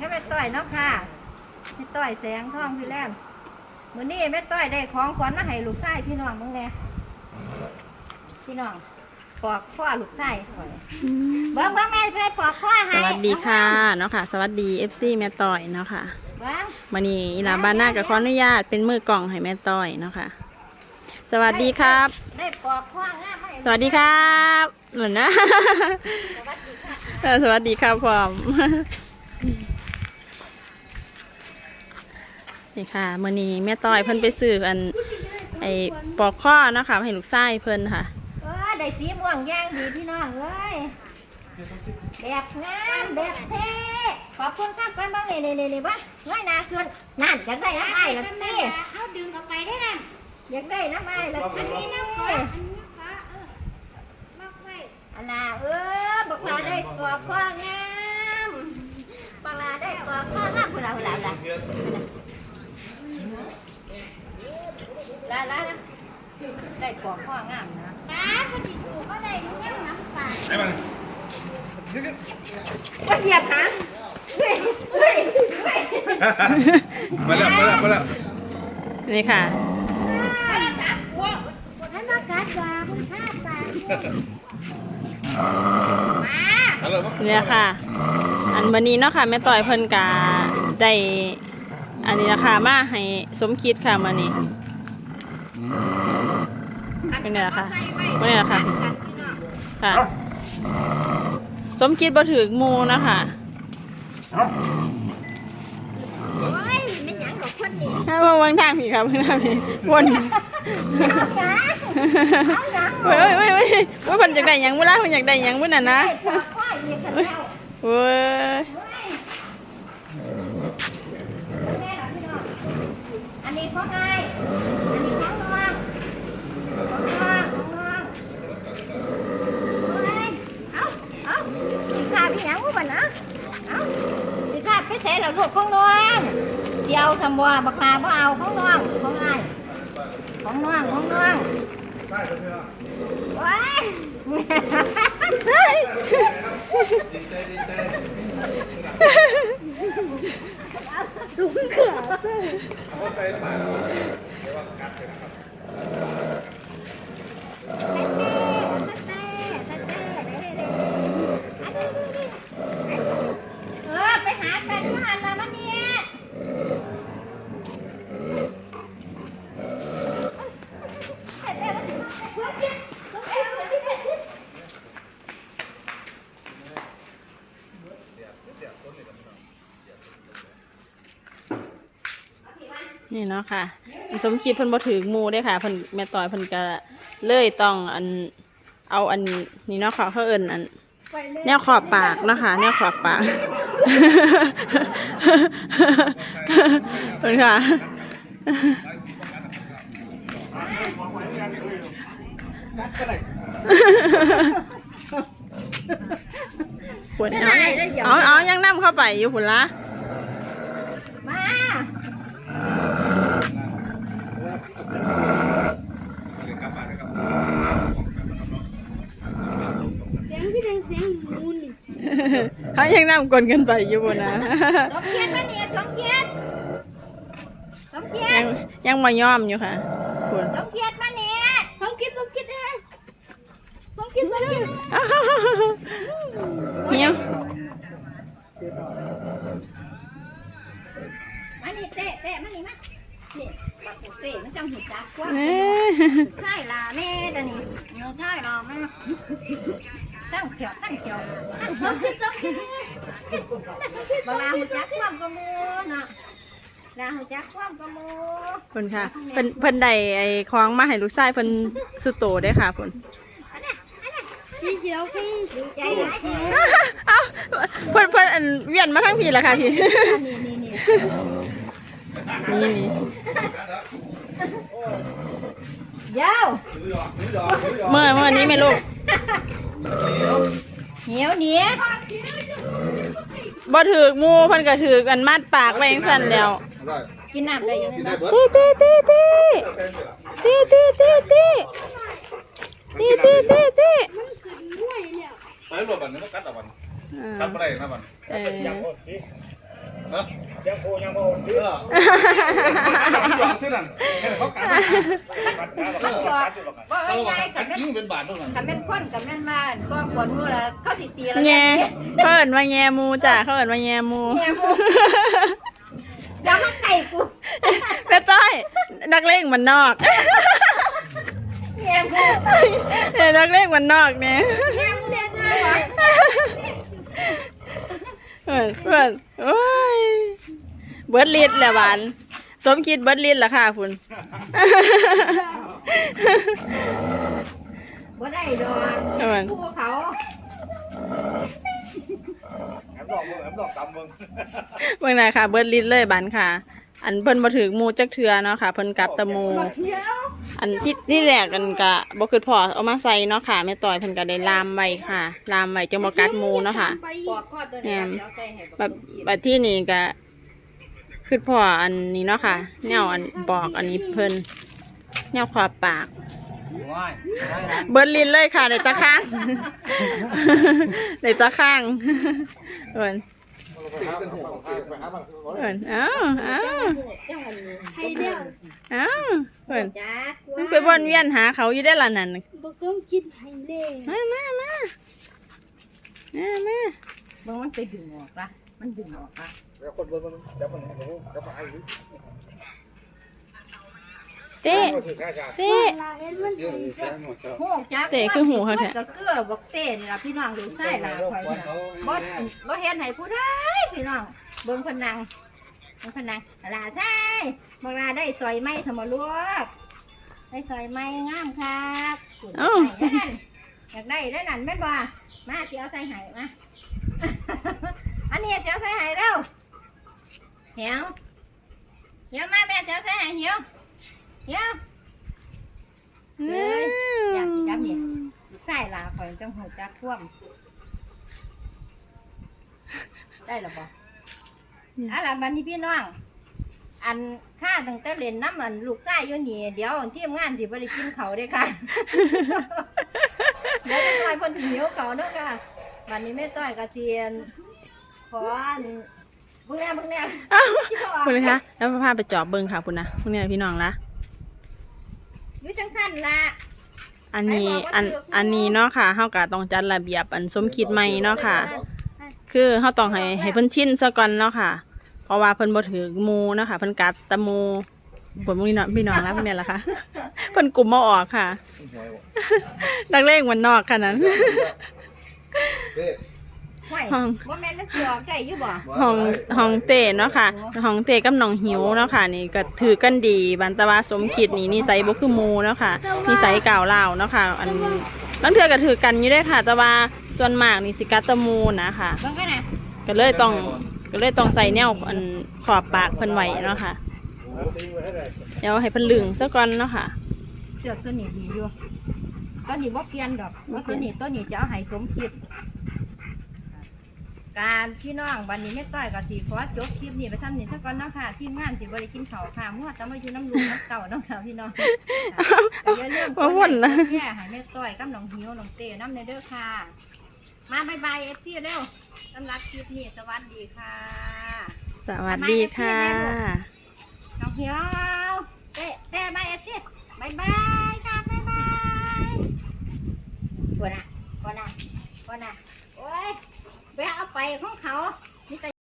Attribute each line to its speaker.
Speaker 1: ก็แม่ต้อยเนาะค่ะแม่ต้อยแสงทองพี่แลมมื้อนี้แม่ต้อยได้ของขวัญมาให้ลูกชายพี่น้องมึงแน่พี่น้องปอกข้อลูกชายข่อยเบิ่งเบิ่งแม่เพิ่นปอกข้อ
Speaker 2: ส
Speaker 1: ให้
Speaker 2: วัสดีค่ะเนาะค่ะ สวัสดี FC แม่ต้อยเนาะค่ะ
Speaker 1: เบิ่ง
Speaker 2: วันนี้อีหลาบ้านหน้ากับขออนุญาตเป็นมือกล่องให้แม่ต้อยเนาะค่ะ สวัสดีครับ
Speaker 1: ได้ปอกข้องามให้
Speaker 2: สวัสดีครับ เหมือนนะ
Speaker 1: สวัสดีค่ะ
Speaker 2: เออสวัสดีครับพร้อม นี่ค่ะมื่อนี้แม่ต้อยเพิ่นไปซื้ออัน ไอ้ปอกข้อเนาะค่ะให้ลูกไส้เพิ่นค่ะ
Speaker 1: เออได้สีม่วงย่างดีพี่น้องเอ้ยแบบงามแบบเท่ขอบคุณครับกันบ้างนี่นี่นี่บ้างเงยหน้าขึ้นนั่นอยากได้น้ำไอ้ละเต้
Speaker 3: เขาดึงออกไปได้นะ
Speaker 1: อยากได้น้ำไอ้ละเต้
Speaker 3: อันนี้น้ำก่อนอันนี้ฟ้าเออมากไว้
Speaker 1: อันน่ะเออบักลาได้กรอบข้องามบักลาได้กรอบข้องามพุ่นละพุ่นละพุ่นละ ลาลานะได้กรอบข้องามนะ
Speaker 3: ป้าพอดีสูก็ได้เงี้ยน้ำปลา
Speaker 4: ไอ้มัน
Speaker 1: ก็เหยียบหางเฮ้ยเฮ้ยเฮ้ย
Speaker 4: มาแล้วมาแล้วมาแล้ว
Speaker 2: นี่ค่ะ
Speaker 3: ให้มากัดยาคุณค่าปลา
Speaker 4: มาแล้ว
Speaker 2: เนี่ยค่ะ อันวันนี้เนาะค่ะแม่ต่อยเพิ่นกาได้ อันนี้นะคะมาให้สมคิดค่ะมานี่เป็นไงล่ะคะเป็นไงล่ะคะค่ะ สมคิดบ่ถือหมูนะคะ
Speaker 1: โอ้ยไม่หยังหรอกคนนี้
Speaker 2: ถ้ามาเบิ่งทางพี่ครับเบิ่งทางพี่วนเว้ยเว้ยเว้ยเว้ยเว้ยเพิ่นอยากได้หยังบ่ล่ะเพิ่นอยากได้หยังบ่นั่นนะ
Speaker 1: ไอ้ปอกข้อเหยียบกั นแล้ว
Speaker 2: เว้
Speaker 1: อันนี้ของไงอันนี้ของน้องของน้องของน้องเอาเอาสิขาพี่หยังบ่บัดนะเอาสิขาไปใส่แล้วลูกของน้องเดี๋ยวทำบ่บักลาบ่เอาของน้องของไงของน้องของน้องว้ายถุงเขือ เออไปหากันที่หันละมันเนี่ย
Speaker 2: นี่เนาะค่ะสมคิดเพิ่นบ่ถือหมูเด้อค่ะเพิ่นแม่ต่อยเพิ่นก็เลยต้องอันเอาอันนี้เนาะค่ะเขาเอิ้นอัน แนวขอบปากเนาะคะแนวขอบปากเพิ่นค่ะปวดเอาเอาเอายังนำเข้าไปอยู่พุ่นละ
Speaker 1: มา
Speaker 3: เสียงพี่แดง เสียงหมูนี่
Speaker 2: เขายังนำกลนกันไปอยู่พุ่นนะ
Speaker 1: สมเกียรติมาเนี่ยสมเกียรติสมเกียร
Speaker 2: ยั
Speaker 1: ติ
Speaker 2: งยังมายอมอยู่ค่ะพุ่น
Speaker 1: สมเกียรติมาเนี่ย
Speaker 3: สองคิดสองคิดเองสองคิดสองคิด
Speaker 2: เฮีย
Speaker 1: มานี่เตะเตะมานี่มานี่ปักเตะมันจังหูจักกว่า
Speaker 2: เอ้ย
Speaker 1: ใช่ล่ะแม่เดี๋ยวนี้เนื้อใช่หรอแม่ ตั้งเขียวตั้งเขียวตั้งเขียวคือสมเกียรติเวลาหูจักความกระมูน่ะเวลาหูจักความกระมู
Speaker 2: พุ่นค่ะเพิ่นเพิ่นได้ไอ้ของมาให้ลูกชายเพิ่นสุดโตได้อค่ะพุ่น
Speaker 3: สีเขียวสี
Speaker 1: ดีใจหลายที
Speaker 2: เอ้าเพิ่นเพิ่นอันเวียนมาทั้งพี่ละค่ะพี่
Speaker 1: นี่นี่นี่
Speaker 2: นี่นี่
Speaker 1: ยาว
Speaker 2: เมื่อเมื่อนี้ไหม่ลูก
Speaker 1: เหนียวเหนียว
Speaker 2: บ่ถือกหมูเพิ่นก็ถือกันมัดปากไว้จังซั่นแล้ว
Speaker 1: กินน้ำได้ยังไง
Speaker 4: ได้เบิร์ด
Speaker 2: ตีตีตีตีตีตีตีตีตีตีตีตี
Speaker 4: ไปรวบบันนี้ต้องกัดเอาบันกัดอะไรนะบัน
Speaker 2: เออ
Speaker 4: ยังโคยังโคเออหยอกซื้อนั่นเขากัด
Speaker 1: มันจอดบ่
Speaker 4: เขา
Speaker 1: ง่ายๆ
Speaker 4: กั
Speaker 1: กั
Speaker 4: ด
Speaker 1: บแม่น
Speaker 4: ยิ่งเป็นบาทด้วยนั่น
Speaker 1: กับแม่นคนกับแม่นบ้านก็ปวดหัวแล้วเขาสิตีแล้ว
Speaker 2: แง่เขาเอิ้นว่าแง่มูจ้ะเขาเอิ้นว่าแง่มู
Speaker 1: แง่มูเดี๋ยวมันไก่กู
Speaker 2: แม่จ้อยนักเลงมันนอก
Speaker 1: แง่มู
Speaker 2: เอ้ยนักเลงมันนอกเนี่ย
Speaker 1: แง่มูเนี่ยจ้าหรอ
Speaker 2: เพื่อนเพื่อนโอ้ยเบิร์ดลิดแหละหวานสมคิดเบิร์ดลิดละค่ะคุณ
Speaker 1: บ่ได้ดอก
Speaker 2: เพื่อน
Speaker 1: ผู้เขา
Speaker 4: แอมดอกมึงแอมดอกตำมึง
Speaker 2: เมื่อไหร่ค่ะ เบิร์ดลิดเลยบันค่ะ อันเพิ่นมาถึงมูจักเทือเนาะค่ะ เพิ่นกลับแตะมู อันที่ที่แรกกันกะบ่คือพอเอามาใส่เนาะค่ะแม่ต่อยเพิ่นก็ได้ลามไว้ค่ะ ลามไว้จังบ่กัดหมูเนาะค่ะ
Speaker 1: ปอกข้อตัวนี้เดี๋ยวใส่ให้
Speaker 2: แบบแบบที่นี่ก็คือพ่ออันนี้เนาะค่ะแนวอันบอกอันนี้เพิ่นแนวขอบปาก เบิร์ดลินเลยค่ะในตาข้าง ในตาข้างเอิน เอินเอ้าเอ้า
Speaker 1: จังหวัด
Speaker 3: ไทยเดียว
Speaker 2: เอ้าเอิน
Speaker 1: จ้า
Speaker 2: มันไปวนเวียนหาเขาอยู่ได้ละนั่น
Speaker 3: บอกต้องกินไทยเล่
Speaker 2: มามามามามา
Speaker 1: เบิ่งมันไปดึงออกละมันดึงออกละ
Speaker 4: แล้วคนบนมันจะมันจะมาไอ้หรือ
Speaker 2: เต้
Speaker 4: ถือข้าชา
Speaker 2: เต้
Speaker 3: ลาเอ็นมัน
Speaker 4: เยอะแสนหมด
Speaker 1: หูจัก
Speaker 2: เตะคือหูเขาแท้
Speaker 1: ก็เกลือบอกเต้นี่ล่ะพี่น้องดูใส่ล่ะข่อยนี่ล่ะบ่บ่เฮ็ดให้ผู้ใดพี่น้องเบิ่งเพิ่นนั่งเบิ่งเพิ่นนั่งลาใช่บ่ลาได้ซอยไม้ทำมาลวกได้ซอยไม้งามครับคุณ
Speaker 2: เอ้า
Speaker 1: ใส่นั่นอยากได้ได้นั่นแม่นบ่มาสิเอาใส่ให้มาอันนี้สิเอาใส่ให้แล้วเหี่ยวเหี่ยวมาแม่สิเอาใส่ให้เหี่ยว เหี่ยวเอ้ยอยากจับนี่ใส่ลาข่อยจังหูจักท่วม ได้หรอปะอะล่ะบัดนี้พี่น้อง อันค่าตั้งแต่เล่นน้ำมันลูกชายอยู่นี่ เดี๋ยวทีมงานสิบ่ได้กินเขาวเด้อค่ะเดี๋ยวจะต้อยเพิ่นหิวเขาเด้อค่ะบัดนี้แม่ต้อยกระเทียนขออันเบิ่งแน่เบิ่งแน่ที่บ่ออก
Speaker 2: คุณเลยคะแล้วพาไปจอบเบิ้งค่ะคุณนะคุณเนี่ยพี่น้องละ
Speaker 1: อยู่จังซั่นล่ะ
Speaker 2: อันนี้อันอันนี้เนาะค่ะเฮาก็ต้องจัดระเบียบอันสมคิดใหม่เนาะค่ะ คือเฮาต้องให้ให้เพิ่นชินซะก่อนเนาะค่ะ เพราะว่าเพิ่นบ่ถือหมูเนาะค่ะเพิ่นกัดแตะมูผลพี่น้องพี่น้องแล้วเป็นไงล่ะคะเพิ่นกลุ่มมาออกค่ะ นักเลงมันนอกขนาดนั้น
Speaker 4: เด้
Speaker 1: ห้วย
Speaker 2: ห้อง
Speaker 1: บ่แม่นนักเกี่ยวได้อยู่บ่
Speaker 2: ห้องห้องเต้เนาะค่ะห้องเต้กับน้องหิวเนาะค่ะ นี่ก็ถือกันดีบันตะวาสมคิดนี่นิสัยบ่คือหมูเนาะค่ะนิสัยก่าวเล่าวเนาะค่ะ อันบางเทื่อก็ถือกันอยู่ได้อค่ะ แต่ว่าส่วนมากนี่สิกัดแตะมูนะคะ
Speaker 1: เบิ่งกันนะ
Speaker 2: ก็เลยต้องก็เลยต้องใส่แนวอันขอบปากเพิ่นไว้เนาะค่ะ เดี๋ยวให้เพิ่นลึงซะก่อนเนาะค่ะ
Speaker 1: เสือกตัวนี้ดีอยู่ตัวนี้บ่เปลี่ยนดอกว่าตัวนี้ตัวนี้จะเอาให้สมคิด การพี่น้องวันนี้แม่ต้อยก็สิขอจบคลิปนี้ไปทำนี่ซะก่อนเนาะค่ะทีมงานสิบ่ได้กินข้าวค่ะมั่วแต่มาอยู่น้ำลุงน้ำเต่าเนาะค่ะพี่น้องค่ะก็อย่าลืมก
Speaker 2: ว่า
Speaker 1: ด
Speaker 2: วุ่น
Speaker 1: ไล
Speaker 2: ละ
Speaker 1: ค์กดแชร์ให้แม่ต้อยกับน้องหิวน้องเต้น้ำในเด้อค่ะ มาบายบายเอฟซีเร็วสำหรับคลิปนี้สวัสดีค่ะ
Speaker 2: สวัสดีค่ะ
Speaker 1: น้องเหียวเต้เต้บายเอฟซีบายบายค่ะบายบายกวนอะกวนอะกวนอะโอ้ย ไปเอาไปของเขา